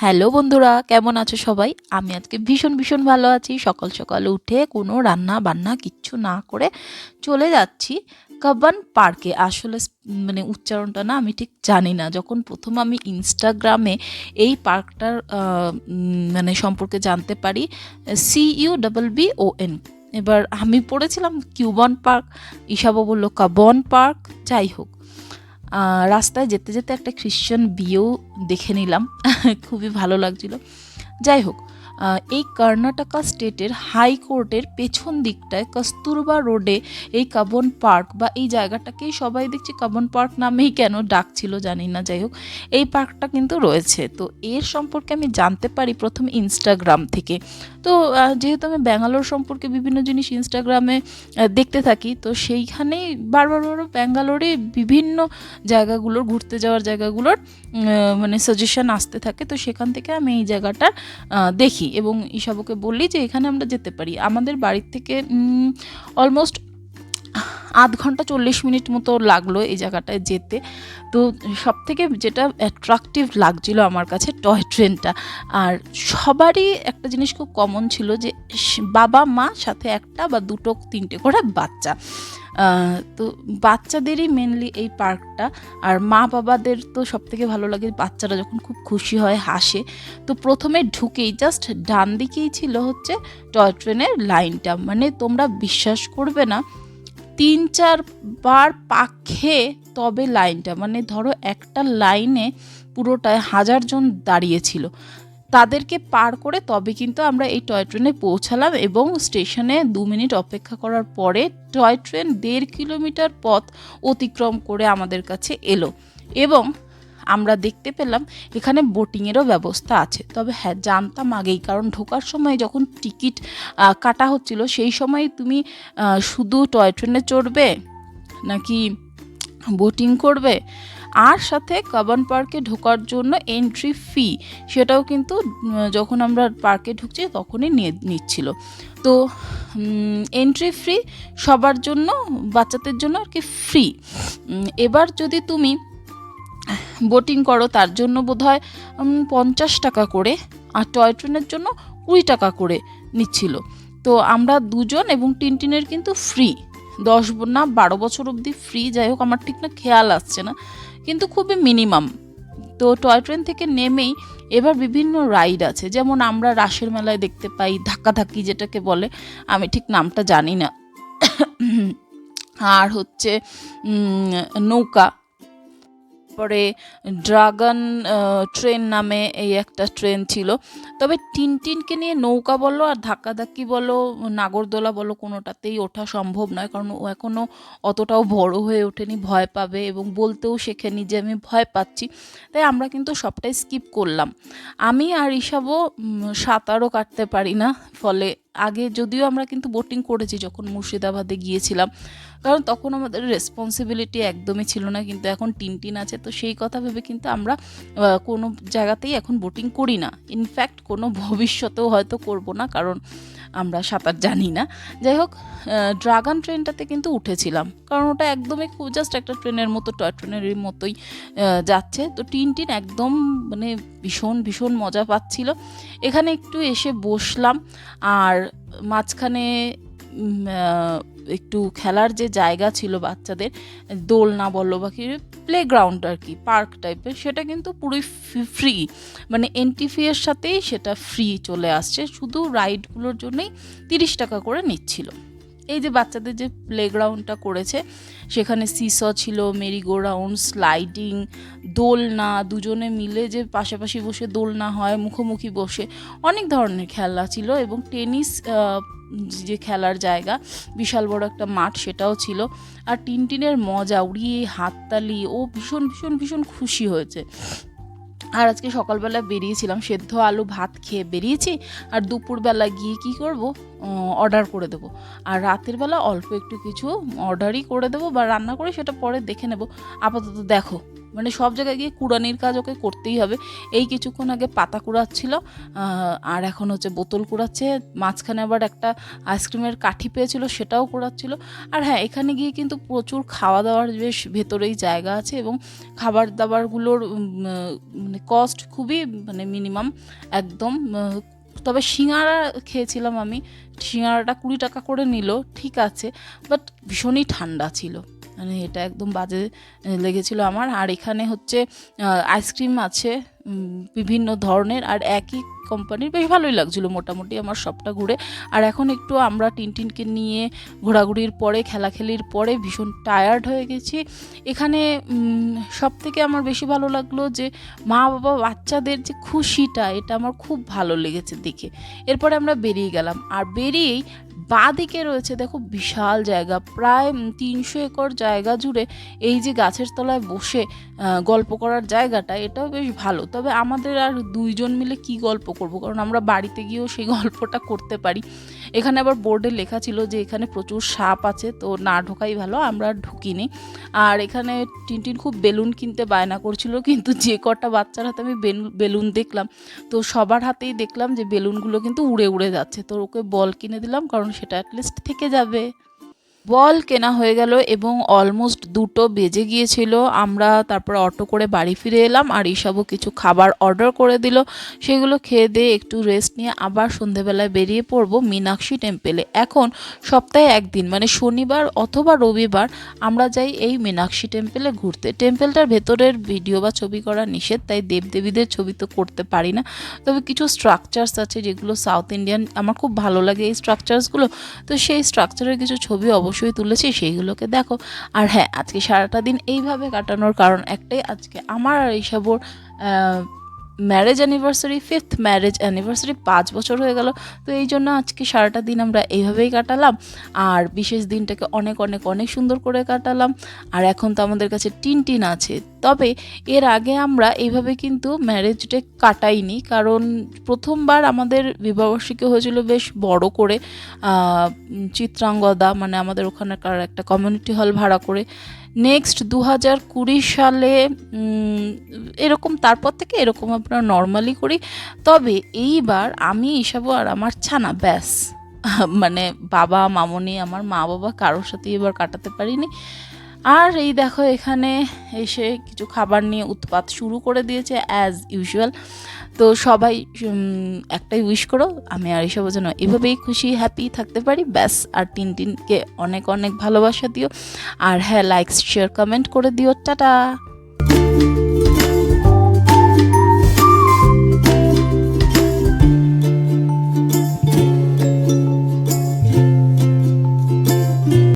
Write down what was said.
Hello বন্ধুরা, কেমন আছো সবাই? আমি আজকে ভীষণ ভীষণ ভালো আছি। সকাল সকাল উঠে কোনো রান্না বান্না কিচ্ছু না করে চলে যাচ্ছি কাব্বান পার্কে। আসলে মানে উচ্চারণটা না আমি ঠিক জানি না। যখন প্রথম আমি ইনস্টাগ্রামে এই পার্কটার মানে সম্পর্কে জানতে পারি C U double B O N এবার আমি পড়েছিলাম কিউবন পার্ক, ঈশাবো বলল কাবন পার্ক, যাই হোক। রাস্তায় যেতে যেতে একটা খ্রিশ্চান বিয়েও দেখে নিলাম। খুবই ভালো লাগছিল। যাই হোক এই কর্ণাটকা স্টেটের হাইকোর্টের পেছন দিকটায় কস্তুরবা রোডে এই কাবন পার্ক বা এই জায়গাটাকেই সবাই দেখছি। কাবন পার্ক নামেই কেন ডাকছিল জানি না যাই হোক এই পার্কটা কিন্তু রয়েছে। তো এর সম্পর্কে আমি জানতে পারি প্রথম ইনস্টাগ্রাম থেকে। তো যেহেতু আমি ব্যাঙ্গালোর সম্পর্কে বিভিন্ন জিনিস ইনস্টাগ্রামে দেখতে থাকি তো সেইখানেই বারবার বারবার ব্যাঙ্গালোরে বিভিন্ন জায়গাগুলোর ঘুরতে যাওয়ার জায়গাগুলোর মানে সাজেশন আসতে থাকে। তো সেখান থেকে আমি এই জায়গাটা আহ, দেখি এবং ঈশাবুকে বললি যে এখানে আমরা যেতে পারি। আমাদের বাড়ির থেকে অলমোস্ট আধ ঘণ্টা চল্লিশ মিনিট মতো লাগল এই জায়গাটায় যেতে। তো সব থেকে যেটা অ্যাট্রাকটিভ লাগছিল আমার কাছে টয় ট্রেনটা আর সবারই একটা জিনিস খুব কমন ছিল যে বাবা, মা সাথে একটা বা দুটো, তিনটে করে বাচ্চা। তো বাচ্চাদেরই মেনলি এই পার্কটা। আর মা বাবাদের তো সব থেকে ভালো লাগে বাচ্চারা যখন খুব খুশি হয়, হাসে। তো প্রথমে ঢুকেই জাস্ট ডান দিকেই ছিল হচ্ছে টয় ট্রেনের লাইনটা মানে তোমরা বিশ্বাস করবে না তিন চারবার পাক খেয়ে তবে লাইনটা মানে ধরো একটা লাইনে পুরোটায় হাজার জন দাঁড়িয়েছিল। তাদেরকে পার করে তবে কিন্তু আমরা এই টয় ট্রেনে পৌঁছালাম এবং স্টেশনে দু মিনিট অপেক্ষা করার পরে টয় ট্রেন দেড় কিলোমিটার পথ অতিক্রম করে আমাদের কাছে এলো এবং আমরা দেখতে পেলাম এখানে বোটিংয়েরও ব্যবস্থা আছে। তবে হ্যাঁ জানতাম আগেই, কারণ ঢোকার সময় যখন টিকিট কাটা হচ্ছিল, সেই সময় তুমি শুধু টয় ট্রেনে চড়বে নাকি বোটিং করবে? আর সাথে কাবান পার্কে ঢোকার জন্য এন্ট্রি ফি, সেটাও কিন্তু যখন আমরা পার্কে ঢুকছি তখনই নিয়ে, নিচ্ছিল। তো এন্ট্রি ফ্রি সবার জন্য, বাচ্চাদের জন্য আর কি ফ্রি। এবার যদি তুমি বোটিং করো, তার জন্য বোধ হয় পঞ্চাশ টাকা করে, আর টয় ট্রেনের জন্য কুড়ি টাকা করে নিচ্ছিল। তো আমরা দুজন এবং টিনটিনের কিন্তু ফ্রি দশ না বারো বছর অবধি ফ্রি যাই হোক, আমার ঠিক না খেয়াল আসছে না, কিন্তু খুবই মিনিমাম তো টয় ট্রেন থেকে নেমেই এবার বিভিন্ন রাইড আছে, যেমন আমরা রাসের মেলায় দেখতে পাই, ধাক্কাধাক্কি যেটাকে বলে, আমি ঠিক নামটা জানি না। আর হচ্ছে নৌকা। পরে ড্রাগন ট্রেন নামে এই একটা ট্রেন ছিল। তবে টিনটিনকে নিয়ে নৌকা বলো আর ধাক্কাধাক্কি বলো নাগরদোলা বলো কোনোটাতেই ওঠা সম্ভব নয়। কারণ ও এখনও অতটাও বড় হয়ে ওঠেনি ভয় পাবে এবং বলতেও শেখেনি যে আমি ভয় পাচ্ছি। তাই আমরা কিন্তু সবটাই স্কিপ করলাম। আমি আর উম, সাঁতারও কাটতে পারি না ফলে আগে যদিও আমরা কিন্তু বোটিং করেছি যখন মুর্শিদাবাদে গিয়েছিলাম, কারণ তখন আমাদের রেসপন্সিবিলিটি একদমই ছিল না, কিন্তু এখন টিন টিন আছে, তো সেই কথা ভেবে কিন্তু আমরা কোনো জায়গাতেই এখন বোটিং করি না। ইনফ্যাক্ট কোনো ভবিষ্যতেও হয়তো করব না, কারণ আমরা সাঁতার জানি না। যাই হোক ড্রাগন ট্রেনটাতে কিন্তু উঠেছিলাম। কারণ ওটা একদমই জাস্ট একটা ট্রেনের মতো, টয় ট্রেনের মতোই যাচ্ছে। তো টিন টিন একদম মানে ভীষণ ভীষণ মজা পাচ্ছিল। এখানে একটু এসে বসলাম। আর মাঝখানে একটু খেলার যে জায়গা ছিল বাচ্চাদের, দোলনা বলো বা কি প্লেগ্রাউন্ড আর কি পার্ক টাইপের সেটা কিন্তু পুরোই ফ্রি মানে এন্ট্রি ফি এর সাথেই সেটা ফ্রি চলে আসছে। শুধু রাইডগুলোর জন্যই তিরিশ টাকা করে নিচ্ছিল। এই যে বাচ্চাদের যে প্লেগ্রাউন্ডটা করেছে, সেখানে সিস ছিল মেরিগো রাউন্ড স্লাইডিং দোলনা, দুজনে মিলে যে পাশাপাশি বসে দোলনা হয়, মুখোমুখি বসে, অনেক ধরনের খেলা ছিল এবং টেনিস যে খেলার জায়গা, বিশাল বড় একটা মাঠ সেটাও ছিল। আর টিনটিনের মজা, উড়িয়ে হাততালি, ও ভীষণ ভীষণ ভীষণ খুশি হয়েছে। আর আজকে সকালবেলা বেরিয়েছিলাম, সেদ্ধ আলু ভাত খেয়ে বেরিয়েছি, আর দুপুরবেলা গিয়ে কি করব? অর্ডার করে দেবো। আর রাতের বেলা অল্প একটু কিছু অর্ডারই করে দেবো বা রান্না করে সেটা পরে দেখে নেব। আপাতত দেখো। মানে সব জায়গায় গিয়ে কুড়ানির কাজ ওকে করতেই হবে। এই কিছুক্ষণ আগে পাতা কুড়াচ্ছিল আর এখন হচ্ছে বোতল কুড়াচ্ছে। মাঝখানে আবার একটা আইসক্রিমের কাঠি পেয়েছিল, সেটাও কুড়াচ্ছিল। আর হ্যাঁ এখানে গিয়ে কিন্তু প্রচুর খাওয়া দাওয়ার বেশ ভেতরেই জায়গা আছে এবং খাবার দাবারগুলোর মানে কস্ট খুবই মানে মিনিমাম একদম তবে সিঙ্গারা খেয়েছিলাম আমি। সিঙ্গারাটা কুড়ি টাকা করে নিল, ঠিক আছে বাট ভীষণই ঠান্ডা ছিল। মানে এটা একদম বাজে লেগেছিল আমার। আর এখানে হচ্ছে আইসক্রিম আছে বিভিন্ন ধরনের, আর একই কোম্পানির বেশ ভালোই লাগছিল মোটামুটি আমার সবটা ঘুরে। আর এখন একটু আমরা টিনটিনকে নিয়ে ঘোরাঘুরির পরে, খেলাখেলির পরে ভীষণ টায়ার্ড হয়ে গেছি। এখানে সব থেকে আমার বেশি ভালো লাগল যে, মা বাবা বাচ্চাদের যে খুশিটা, এটা আমার খুব ভালো লেগেছে দেখে। এরপরে আমরা বেরিয়ে গেলাম। আর বেরিয়েই বাঁদিকে রয়েছে, দেখো বিশাল জায়গা, প্রায় তিনশো একর জায়গা জুড়ে এই যে গাছের তলায় বসে গল্প করার জায়গাটা, এটাও বেশ ভালো। তবে আমাদের আর দুইজন মিলে কি গল্প করব? কারণ আমরা বাড়িতে গিয়েও সেই গল্পটা করতে পারি। এখানে আবার বোর্ডে লেখা ছিল যে এখানে প্রচুর সাপ আছে, তো না ঢোকাই ভালো, আমরা ঢুকিনি। আর এখানে টিনটিন খুব বেলুন কিনতে বায়না করছিল, কিন্তু যে কটা বাচ্চার হাতে আমি বেলুন দেখলাম, তো সবার হাতেই দেখলাম যে বেলুনগুলো কিন্তু উড়ে উড়ে যাচ্ছে। তো ওকে বল কিনে দিলাম, কারণ সেটা অ্যাটলিস্ট থেকে যাবে। বল কেনা হয়ে গেল এবং অলমোস্ট দুটো বেজে গিয়েছিল। আমরা তারপর অটো করে বাড়ি ফিরে এলাম আর ঈশাবও কিছু খাবার অর্ডার করে দিল। সেগুলো খেয়ে দিয়ে একটু রেস্ট নিয়ে আবার সন্ধেবেলায় বেরিয়ে পড়ব মীনাক্ষী টেম্পেলে এখন সপ্তাহে একদিন মানে শনিবার অথবা রবিবার আমরা যাই এই মীনাক্ষী টেম্পেলে ঘুরতে। টেম্পেলটার ভেতরের ভিডিও বা ছবি করা নিষেধ, তাই দেবদেবীদের ছবি তো করতে পারি না। তবে কিছু স্ট্রাকচার্স আছে যেগুলো সাউথ ইন্ডিয়ান আমার খুব ভালো লাগে এই স্ট্রাকচার্সগুলো তো সেই স্ট্রাকচারের কিছু ছবি অবশ্যই তুলেছি, সেইগুলোকে দেখো। আর হ্যাঁ আজকে সারাটা দিন এইভাবে কাটানোর কারণ একটাই, আজকে আমার আর এইসবর marriage anniversary fifth marriage anniversary পাঁচ বছর হয়ে গেল। তো এই জন্য আজকে সারাটা দিন আমরা এইভাবেই কাটালাম। আর বিশেষ দিনটাকে অনেক অনেক অনেক সুন্দর করে কাটালাম। আর এখন তো আমাদের কাছে টিন টিন আছে। তবে এর আগে আমরা এইভাবে কিন্তু ম্যারেজ ডে কাটাইনি। কারণ প্রথমবার আমাদের বিবাহবার্ষিকী হয়েছিল বেশ বড় করে চিত্রাঙ্গদা মানে আমাদের ওখানকার একটা কমিউনিটি হল ভাড়া করে। নেক্সট দু হাজার কুড়ি সালে এরকম তারপর থেকে এরকম আমরা নর্মালি করি। তবে এইবার আমি এসবও আর আমার ছানা, ব্যাস। মানে বাবা, মামনি, আমার মা বাবা কারোর সাথে এবার কাটাতে পারিনি। আর এই দেখো, এখানে এসে কিছু খাবার নিয়ে উৎপাত শুরু করে দিয়েছে অ্যাজ ইউজুয়াল তো সবাই একটাই উইশ করো, আমি আর এসব যেন এভাবেই খুশি হ্যাপি থাকতে পারি। ব্যাস, আর টিন টিনকে অনেক অনেক ভালোবাসা দিও। আর হ্যাঁ লাইক শেয়ার কমেন্ট করে দিও। টাটা!